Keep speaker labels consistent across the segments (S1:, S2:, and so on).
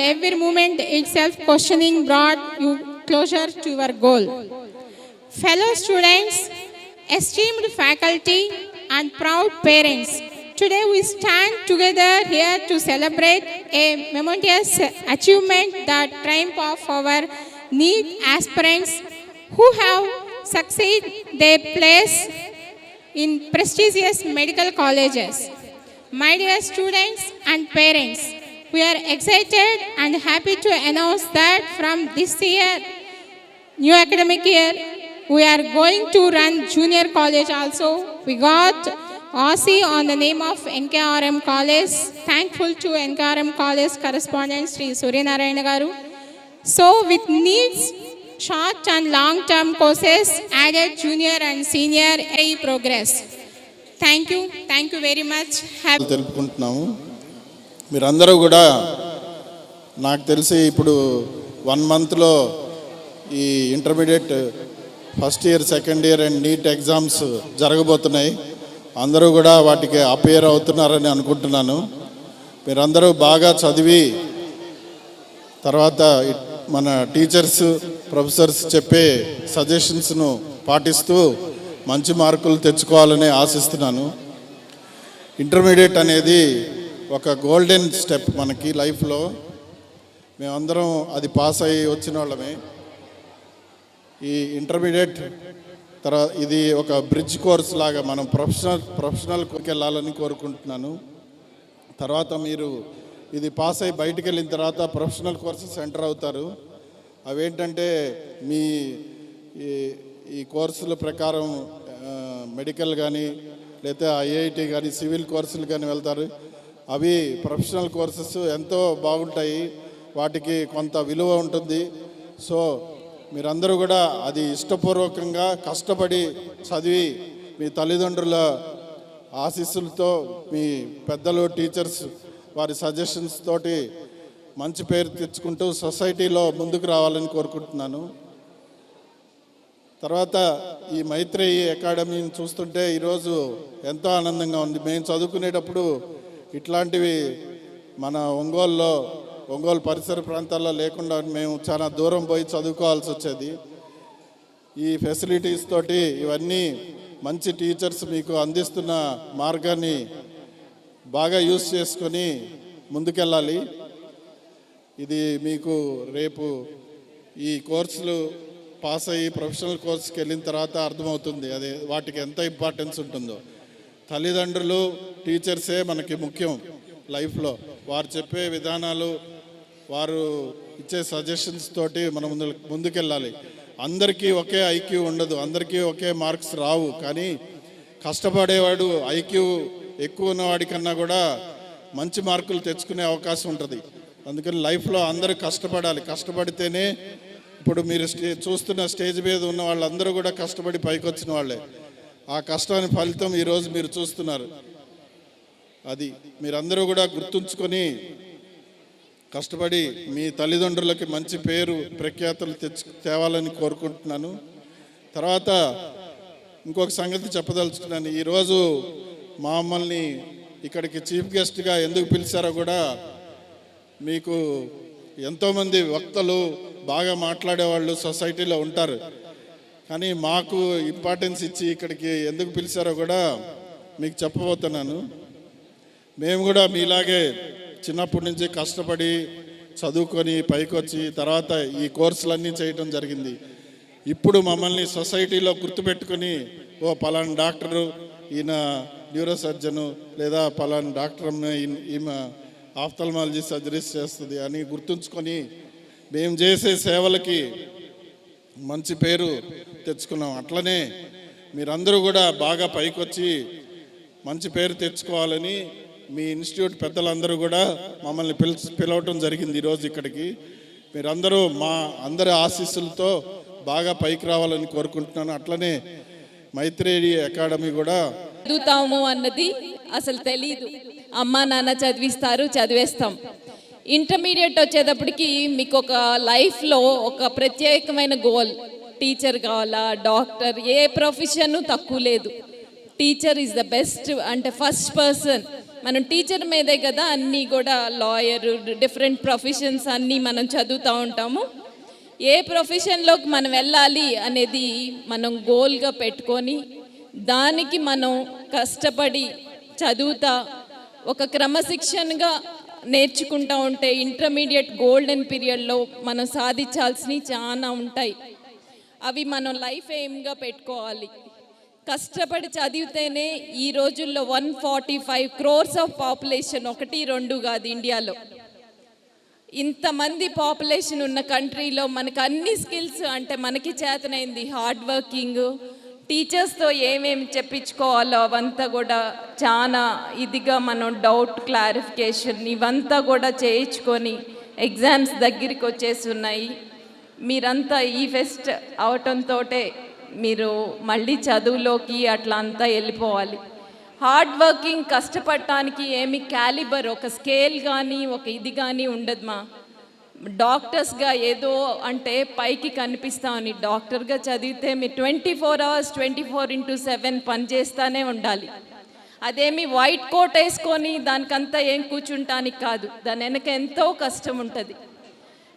S1: every moment itself questioning brought you closer to your goal. Fellow students, esteemed faculty, and proud parents, today we stand together here to celebrate a momentous achievement, the triumph of our NEET aspirants who have succeeded their place in prestigious medical colleges. My dear students and parents, we are excited and happy to announce that from this year, new academic year, we are going to run junior college also. We got RC on the name of NKRM College. Thankful to NKRM College correspondent Sri Surya So with needs, short and long term courses, added junior and senior A progress. Thank you. Thank you very much. Have
S2: మీరందరూ కూడా నాకు తెలిసి ఇప్పుడు one మంత్లో ఈ intermediate first year second year and NEET exams జరగబోతున్నాయి. అందరూ కూడా వాటికి అపేర్ అవుతున్నారని అనుకుంటున్నాను. మీరందరూ బాగా చదివి తర్వాత మన టీచర్స్ ప్రొఫెసర్స్ చెప్పే సజెషన్స్ను పాటిస్తూ మంచి మార్కులు తెచ్చుకోవాలని ఆశిస్తున్నాను. ఇంటర్మీడియట్ అనేది ఒక గోల్డెన్ స్టెప్ మనకి లైఫ్లో మేమందరం అది పాస్ అయ్యి వచ్చిన వాళ్ళమే. ఈ ఇంటర్మీడియట్ తర్వాత ఇది ఒక బ్రిడ్జ్ కోర్స్ లాగా మనం ప్రొఫెషనల్ ప్రొఫెషనల్ వెళ్ళాలని కోరుకుంటున్నాను. తర్వాత మీరు ఇది పాస్ అయ్యి బయటికి వెళ్ళిన తర్వాత ప్రొఫెషనల్ కోర్సెస్ ఎంటర్ అవుతారు. అవేంటంటే మీ ఈ ఈ కోర్సుల ప్రకారం మెడికల్ కానీ లేకపోతే ఐఐటి కానీ సివిల్ కోర్సులు కానీ వెళ్తారు. అవి ప్రొఫెషనల్ కోర్సెస్ ఎంతో బాగుంటాయి. వాటికి కొంత విలువ ఉంటుంది. సో మీరందరూ కూడా అది ఇష్టపూర్వకంగా కష్టపడి చదివి మీ తల్లిదండ్రుల ఆశీస్సులతో మీ పెద్దలు టీచర్స్ వారి సజెషన్స్ తోటి మంచి పేరు తెచ్చుకుంటూ సొసైటీలో ముందుకు రావాలని కోరుకుంటున్నాను. తర్వాత ఈ మైత్రేయి అకాడమీని చూస్తుంటే ఈరోజు ఎంతో ఆనందంగా ఉంది. మేము చదువుకునేటప్పుడు ఇట్లాంటివి మన ఒంగోలులో ఒంగోలు పరిసర ప్రాంతాల్లో లేకుండా మేము చాలా దూరం పోయి చదువుకోవాల్సి వచ్చేది. ఈ ఫెసిలిటీస్ తోటి ఇవన్నీ మంచి టీచర్స్ మీకు అందిస్తున్న మార్గాన్ని బాగా యూస్ చేసుకొని ముందుకెళ్ళాలి. ఇది మీకు రేపు ఈ కోర్సులు పాస్ అయ్యి ప్రొఫెషనల్ కోర్సుకి వెళ్ళిన తర్వాత అర్థమవుతుంది. అదే వాటికి ఎంత ఇంపార్టెన్స్ ఉంటుందో. తల్లిదండ్రులు టీచర్సే మనకి ముఖ్యం లైఫ్లో. వారు చెప్పే విధానాలు వారు ఇచ్చే సజెషన్స్ తోటి మనం ముందు ముందుకెళ్ళాలి. అందరికీ ఒకే ఐక్యూ ఉండదు. అందరికీ ఒకే మార్క్స్ రావు. కానీ కష్టపడేవాడు ఐక్యూ ఎక్కువ ఉన్నవాడి కన్నా కూడా మంచి మార్కులు తెచ్చుకునే అవకాశం ఉంటుంది. అందుకని లైఫ్లో అందరూ కష్టపడాలి. కష్టపడితేనే ఇప్పుడు మీరు స్టే చూస్తున్న స్టేజ్ మీద ఉన్న వాళ్ళందరూ కూడా కష్టపడి పైకొచ్చిన వాళ్ళే. ఆ కష్టాన్ని ఫలితం ఈరోజు మీరు చూస్తున్నారు. అది మీరందరూ కూడా గుర్తుంచుకొని కష్టపడి మీ తల్లిదండ్రులకి మంచి పేరు ప్రఖ్యాతలు తెచ్చు తేవాలని కోరుకుంటున్నాను. తర్వాత ఇంకొక సంగతి చెప్పదలుచుకున్నాను. ఈరోజు మమ్మల్ని ఇక్కడికి చీఫ్ గెస్ట్గా ఎందుకు పిలిచారో కూడా మీకు ఎంతోమంది వక్తలు బాగా మాట్లాడేవాళ్ళు సొసైటీలో ఉంటారు. కానీ మాకు ఇంపార్టెన్స్ ఇచ్చి ఇక్కడికి ఎందుకు పిలిచారో కూడా మీకు చెప్పబోతున్నాను. మేము కూడా మీలాగే చిన్నప్పటి నుంచి కష్టపడి చదువుకొని పైకి వచ్చి తర్వాత ఈ కోర్సులన్నీ చేయటం జరిగింది. ఇప్పుడు మమ్మల్ని సొసైటీలో గుర్తుపెట్టుకొని ఓ పలానా డాక్టరు ఈయన న్యూరో సర్జను లేదా పలానా డాక్టర్ ఈమె ఆఫ్థల్మాలజీ సర్జరీస్ చేస్తుంది అని గుర్తుంచుకొని మేము చేసే సేవలకి మంచి పేరు తెచ్చుకున్నాం. అట్లనే మీరందరూ కూడా బాగా పైకొచ్చి మంచి పేరు తెచ్చుకోవాలని మీ ఇన్స్టిట్యూట్ పెద్దలందరూ కూడా మమ్మల్ని పిల్ పిలవటం జరిగింది ఈరోజు ఇక్కడికి. మీరందరూ మా అందరి ఆశీస్సులతో బాగా పైకి రావాలని కోరుకుంటున్నాను. అట్లనే మైత్రేయి అకాడమీ కూడా
S3: చదువుతాము అన్నది అసలు తెలీదు. అమ్మ నాన్న చదివిస్తారు చదివేస్తాం. ఇంటర్మీడియట్ వచ్చేటప్పటికి మీకు ఒక లైఫ్లో ఒక ప్రత్యేకమైన గోల్. టీచర్ కావాలా డాక్టర్? ఏ ప్రొఫెషన్ తక్కువ లేదు. టీచర్ ఈజ్ ద బెస్ట్ అంటే ఫస్ట్ పర్సన్. మనం టీచర్ మీదే కదా అన్నీ కూడా లాయర్ డిఫరెంట్ ప్రొఫెషన్స్ అన్నీ మనం చదువుతూ ఉంటాము. ఏ ప్రొఫెషన్లోకి మనం వెళ్ళాలి అనేది మనం గోల్గా పెట్టుకొని దానికి మనం కష్టపడి చదువుతా ఒక క్రమశిక్షణగా నేర్చుకుంటా ఉంటే ఇంటర్మీడియట్ గోల్డెన్ పీరియడ్లో మనం సాధించాల్సినవి చాలా ఉంటాయి. అవి మనం లైఫ్ ఎయిమ్గా పెట్టుకోవాలి. కష్టపడి చదివితేనే ఈ రోజుల్లో one forty five crores of population ఒకటి రెండు కాదు ఇండియాలో. ఇంతమంది పాపులేషన్ ఉన్న కంట్రీలో మనకు అన్ని స్కిల్స్ అంటే మనకి చేతనైంది హార్డ్ వర్కింగ్. టీచర్స్తో ఏమేమి చెప్పించుకోవాలో అవంతా కూడా చాలా ఇదిగా మనం డౌట్ క్లారిఫికేషన్ ఇవంతా కూడా చేయించుకొని ఎగ్జామ్స్ దగ్గరికి వచ్చేసి ఉన్నాయి. మీరంతా ఈ ఫెస్ట్ అవటంతో మీరు మళ్ళీ చదువులోకి అట్లా అంతా వెళ్ళిపోవాలి. హార్డ్ వర్కింగ్ కష్టపడటానికి ఏమి క్యాలిబర్ ఒక స్కేల్ కానీ ఒక ఇది కానీ ఉండదు మా డాక్టర్స్గా ఏదో అంటే పైకి కనిపిస్తామని డాక్టర్గా చదివితే మీరు twenty four hours twenty four into seven పనిచేస్తూనే ఉండాలి. అదేమి వైట్ కోట్ వేసుకొని దానికంతా ఏం కూర్చుంటానికి కాదు. దాని వెనక ఎంతో కష్టం ఉంటుంది.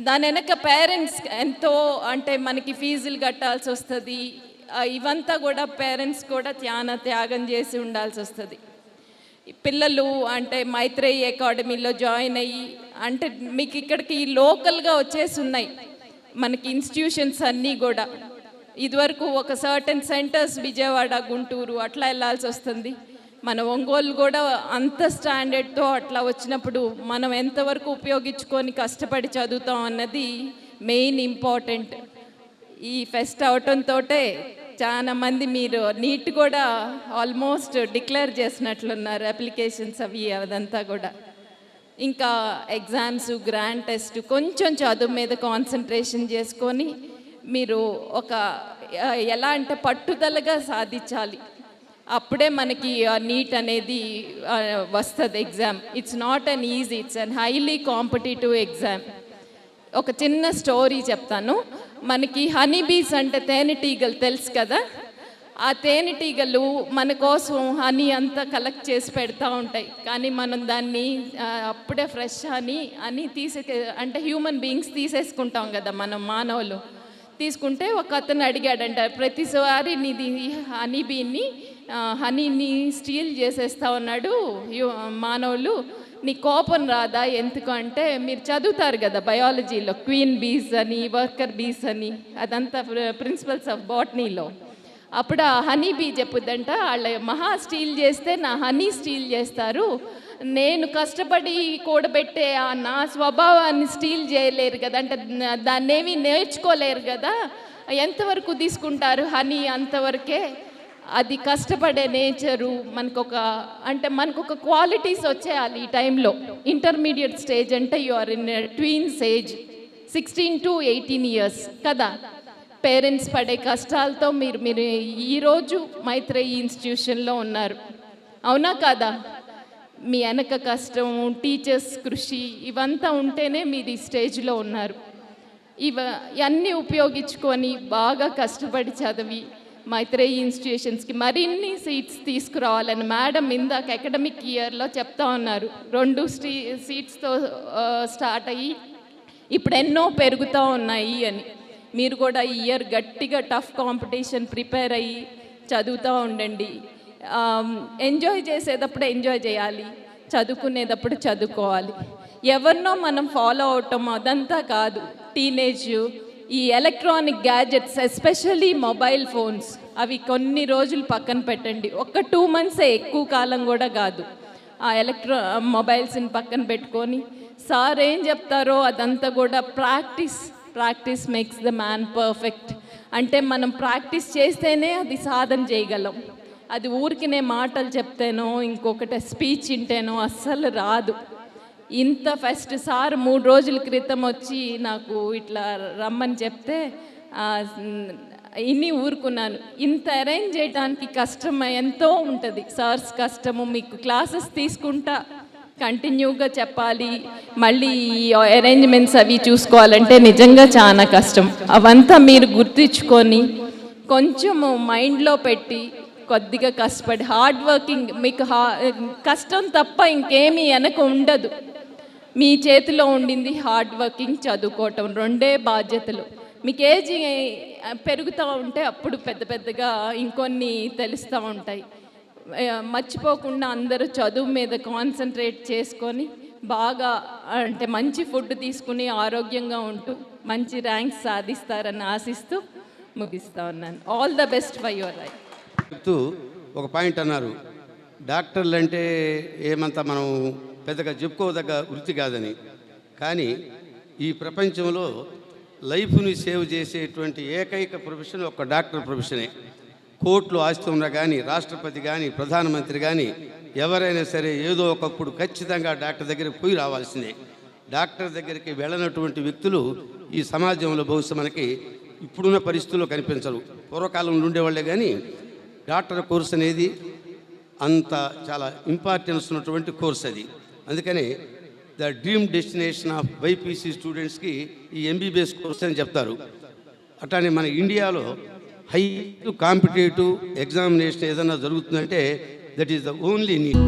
S3: దాని వెనక పేరెంట్స్ ఎంతో అంటే మనకి ఫీజులు కట్టాల్సి వస్తుంది. ఇవంతా కూడా పేరెంట్స్ కూడా ధ్యాన త్యాగం చేసి ఉండాల్సి వస్తుంది. పిల్లలు అంటే మైత్రేయి అకాడమీలో జాయిన్ అయ్యి అంటే మీకు ఇక్కడికి లోకల్గా వచ్చేసి ఉన్నాయి. మనకి ఇన్స్టిట్యూషన్స్ అన్నీ కూడా. ఇదివరకు ఒక సర్టన్ సెంటర్స్ విజయవాడ గుంటూరు అట్లా వెళ్ళాల్సి వస్తుంది. మన ఒంగోలు కూడా అంత స్టాండర్డ్తో అట్లా వచ్చినప్పుడు మనం ఎంతవరకు ఉపయోగించుకొని కష్టపడి చదువుతాం అన్నది మెయిన్ ఇంపార్టెంట్. ఈ ఫెస్ట్ అవటంతో చాలా మంది మీరు నీట్ కూడా ఆల్మోస్ట్ డిక్లేర్ చేసినట్లున్నారు అప్లికేషన్స్ అవి అదంతా కూడా. ఇంకా ఎగ్జామ్స్ గ్రాండ్ టెస్ట్ కొంచెం చదువు మీద కాన్సన్ట్రేషన్ చేసుకొని మీరు ఒక ఎలా అంటే పట్టుదలగా సాధించాలి. అప్పుడే మనకి నీట్ అనేది వస్తుంది exam. It's not an easy it's an highly competitive exam ఒక చిన్న స్టోరీ చెప్తాను. మనకి హనీ బీస్ అంటే తేనెటీగలు తెలుసు కదా? ఆ తేనెటీగలు మన కోసం హనీ అంతా కలెక్ట్ చేసి పెడతా ఉంటాయి. కానీ మనం దాన్ని అప్పుడే ఫ్రెష్ హనీ అని తీసే అంటే హ్యూమన్ బీయింగ్స్ తీసేసుకుంటాం కదా మనం మానవులు. తీసుకుంటే ఒక అతను అడిగాడంట ప్రతిసారి నీది హనీ బీన్ని హనీని స్టీల్ చేసేస్తా ఉన్నాడు యు- మానవులు నీ కోపం రాదా? ఎందుకు? అంటే మీరు చదువుతారు కదా బయాలజీలో క్వీన్ బీస్ అని వర్కర్ బీస్ అని అదంతా ప్రిన్సిపల్స్ ఆఫ్ బాటనీలో. అప్పుడు ఆ హనీ బీ చెప్పుద్దంట వాళ్ళ మహా స్టీల్ చేస్తే నా హనీ స్టీల్ చేస్తారు. నేను కష్టపడి కూడబెట్టే ఆ నా స్వభావాన్ని స్టీల్ చేయలేరు కదా అంటే దాన్ని దాన్నేమి నేర్చుకోలేరు కదా ఎంతవరకు తీసుకుంటారు హనీ అంతవరకే? అది కష్టపడే నేచరు మనకు ఒక అంటే మనకు ఒక క్వాలిటీస్ వచ్చేయాలి ఈ టైంలో. ఇంటర్మీడియట్ స్టేజ్ అంటే you are in tweens age sixteen to eighteen years కదా. పేరెంట్స్ పడే కష్టాలతో మీరు మీరు ఈరోజు మైత్రేయి ఇన్స్టిట్యూషన్లో ఉన్నారు. అవునా కాదా? మీ వెనక కష్టం టీచర్స్ కృషి ఇవంతా ఉంటేనే మీరు ఈ స్టేజ్లో ఉన్నారు. ఇవ ఇవన్నీ ఉపయోగించుకొని బాగా కష్టపడి చదివి మైత్రేయి ఇన్స్టిట్యూషన్స్కి మరిన్ని సీట్స్ తీసుకురావాలని మేడం ఇందాక అకాడమిక్ ఇయర్లో చెప్తా ఉన్నారు. రెండు స్టీ సీట్స్తో స్టార్ట్ అయ్యి ఇప్పుడు ఎన్నో పెరుగుతూ ఉన్నాయి అని. మీరు కూడా ఈ ఇయర్ గట్టిగా టఫ్ కాంపిటీషన్ ప్రిపేర్ అయ్యి చదువుతూ ఉండండి. ఎంజాయ్ చేసేటప్పుడు ఎంజాయ్ చేయాలి. చదువుకునేటప్పుడు చదువుకోవాలి. ఎవరినో మనం ఫాలో అవటం అదంతా కాదు. టీనేజ్ ఈ electronic gadgets especially mobile phones అవి కొన్ని రోజులు పక్కన పెట్టండి. ఒక్క టూ మంత్సే ఎక్కువ కాలం కూడా కాదు. ఆ ఎలక్ట్రా మొబైల్స్ని పక్కన పెట్టుకొని సార్ ఏం చెప్తారో అదంతా కూడా practice practice makes the man perfect అంటే మనం ప్రాక్టీస్ చేస్తేనే అది సాధన చేయగలం. అది ఊరికినే మాటలు చెప్తేనో ఇంకొకటి స్పీచ్ వింటేనో అస్సలు రాదు. ఇంత ఫస్ట్ సార్ మూడు రోజుల క్రితం వచ్చి నాకు ఇట్లా రమ్మని చెప్తే ఇన్ని ఊరుకున్నాను. ఇంత అరేంజ్ చేయడానికి కష్టం ఎంతో ఉంటుంది. సార్స్ కష్టము మీకు క్లాసెస్ తీసుకుంటా. కంటిన్యూగా చెప్పాలి. మళ్ళీ అరేంజ్మెంట్స్ అవి చూసుకోవాలంటే నిజంగా చాలా కష్టం. అవంతా మీరు గుర్తించుకొని కొంచెము మైండ్లో పెట్టి కొద్దిగా కష్టపడి హార్డ్ వర్కింగ్ మీకు హా కష్టం తప్ప ఇంకేమీ వెనక ఉండదు. మీ చేతిలో ఉండింది హార్డ్ వర్కింగ్ చదువుకోవటం రెండే బాధ్యతలు. మీకు ఏజ్ పెరుగుతూ ఉంటే అప్పుడు పెద్ద పెద్దగా ఇంకొన్ని తెలుస్తూ ఉంటాయి. మర్చిపోకుండా అందరూ చదువు మీద కాన్సన్ట్రేట్ చేసుకొని బాగా అంటే మంచి ఫుడ్ తీసుకుని ఆరోగ్యంగా ఉంటూ మంచి ర్యాంక్స్ సాధిస్తారని ఆశిస్తూ ముగిస్తా ఉన్నాను. All the best for your life
S4: చెప్తూ ఒక పాయింట్ అన్నారు. డాక్టర్లు అంటే ఏమంతా మనం పెద్దగా చెప్పుకోదగ్గ వృత్తి కాదని. కానీ ఈ ప్రపంచంలో లైఫ్ని సేవ్ చేసేటువంటి ఏకైక ప్రొఫెషన్ ఒక డాక్టర్ ప్రొఫెషనే. కోర్టులో ఆస్తి ఉన్నా కానీ రాష్ట్రపతి కానీ ప్రధానమంత్రి కానీ ఎవరైనా సరే ఏదో ఒకప్పుడు ఖచ్చితంగా డాక్టర్ దగ్గరికి పోయి రావాల్సిందే. డాక్టర్ దగ్గరికి వెళ్ళనటువంటి వ్యక్తులు ఈ సమాజంలో బహుశా మనకి ఇప్పుడున్న పరిస్థితుల్లో కనిపించరు. పూర్వకాలంలో ఉండేవాళ్ళే కానీ డాక్టర్ కోర్స్ అనేది అంత చాలా ఇంపార్టెన్స్ ఉన్నటువంటి కోర్స్ అది. అందుకని the dream destination of BiPC స్టూడెంట్స్కి ఈ ఎంబీబీఎస్ కోర్స్ అని చెప్తారు. అట్లానే మన ఇండియాలో హై కాంపిటేటివ్ ఎగ్జామినేషన్ ఏదైనా జరుగుతుందంటే that is the only need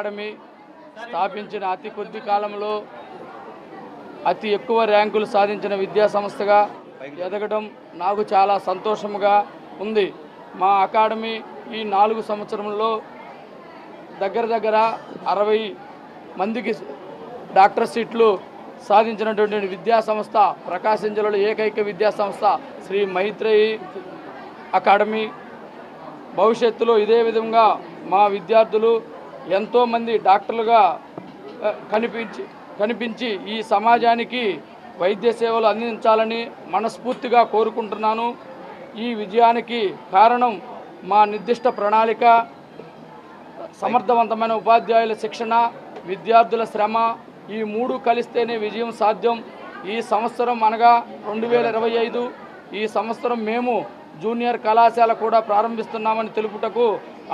S5: academy స్థాపించిన అతి కొద్ది కాలంలో అతి ఎక్కువ ర్యాంకులు సాధించిన విద్యా సంస్థగా ఎదగడం నాకు చాలా సంతోషముగా ఉంది. మా అకాడమీ ఈ నాలుగు సంవత్సరంలో దగ్గర దగ్గర అరవై మందికి డాక్టర్ సీట్లు సాధించినటువంటి విద్యా సంస్థ ప్రకాశం జిల్లాలో ఏకైక విద్యా సంస్థ శ్రీ మైత్రేయి అకాడమీ. భవిష్యత్తులో ఇదే విధంగా మా విద్యార్థులు ఎంతోమంది డాక్టర్లుగా కనిపించి కనిపించి ఈ సమాజానికి వైద్య సేవలు అందించాలని మనస్ఫూర్తిగా కోరుకుంటున్నాను. ఈ విజయానికి కారణం మా నిర్దిష్ట ప్రణాళిక సమర్థవంతమైన ఉపాధ్యాయుల శిక్షణ విద్యార్థుల శ్రమ ఈ మూడు కలిస్తేనే విజయం సాధ్యం. ఈ సంవత్సరం అనగా రెండు వేల ఇరవై ఐదు ఈ సంవత్సరం మేము జూనియర్ కళాశాల కూడా ప్రారంభిస్తున్నామని తెలుపుటకు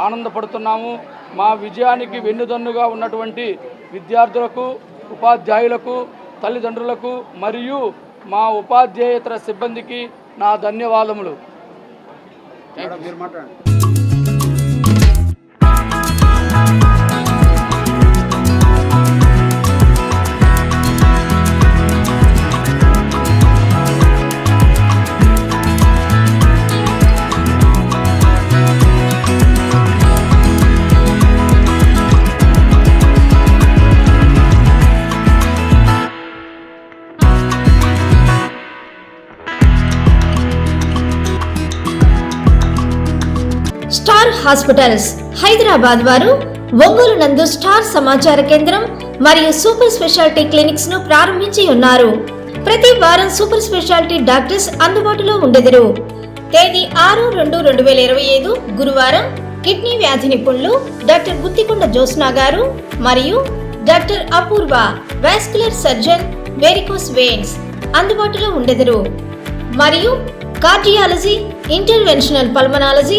S5: ఆనందపడుతున్నాము. మా విజయానికి వెన్నుదన్నుగా ఉన్నటువంటి విద్యార్థులకు ఉపాధ్యాయులకు తల్లిదండ్రులకు మరియు మా ఉపాధ్యాయేతర సిబ్బందికి నా ధన్యవాదములు.
S6: Star hospitals. హైదరాబాద్ వారు ఒంగోలు నందు స్టార్ సమాచార కేంద్రం మరియు సూపర్ స్పెషాలిటీ క్లినిక్స్ను ప్రారంభించి ఉన్నారు. ప్రతి వారం సూపర్ స్పెషాలిటీ డాక్టర్స్ అందుబాటులో ఉండెదరు. తేదీ ఆరు రెండు రెండు వేల ఇరవై ఐదు గురువారం కిడ్నీ వ్యాధి నిపుణులు డాక్టర్ గుత్తికొండ జోస్నా గారు మరియు doctor Apurva vascular surgeon varicose veins అందుబాటులో ఉండెదరు. మరియు cardiology interventional pulmonology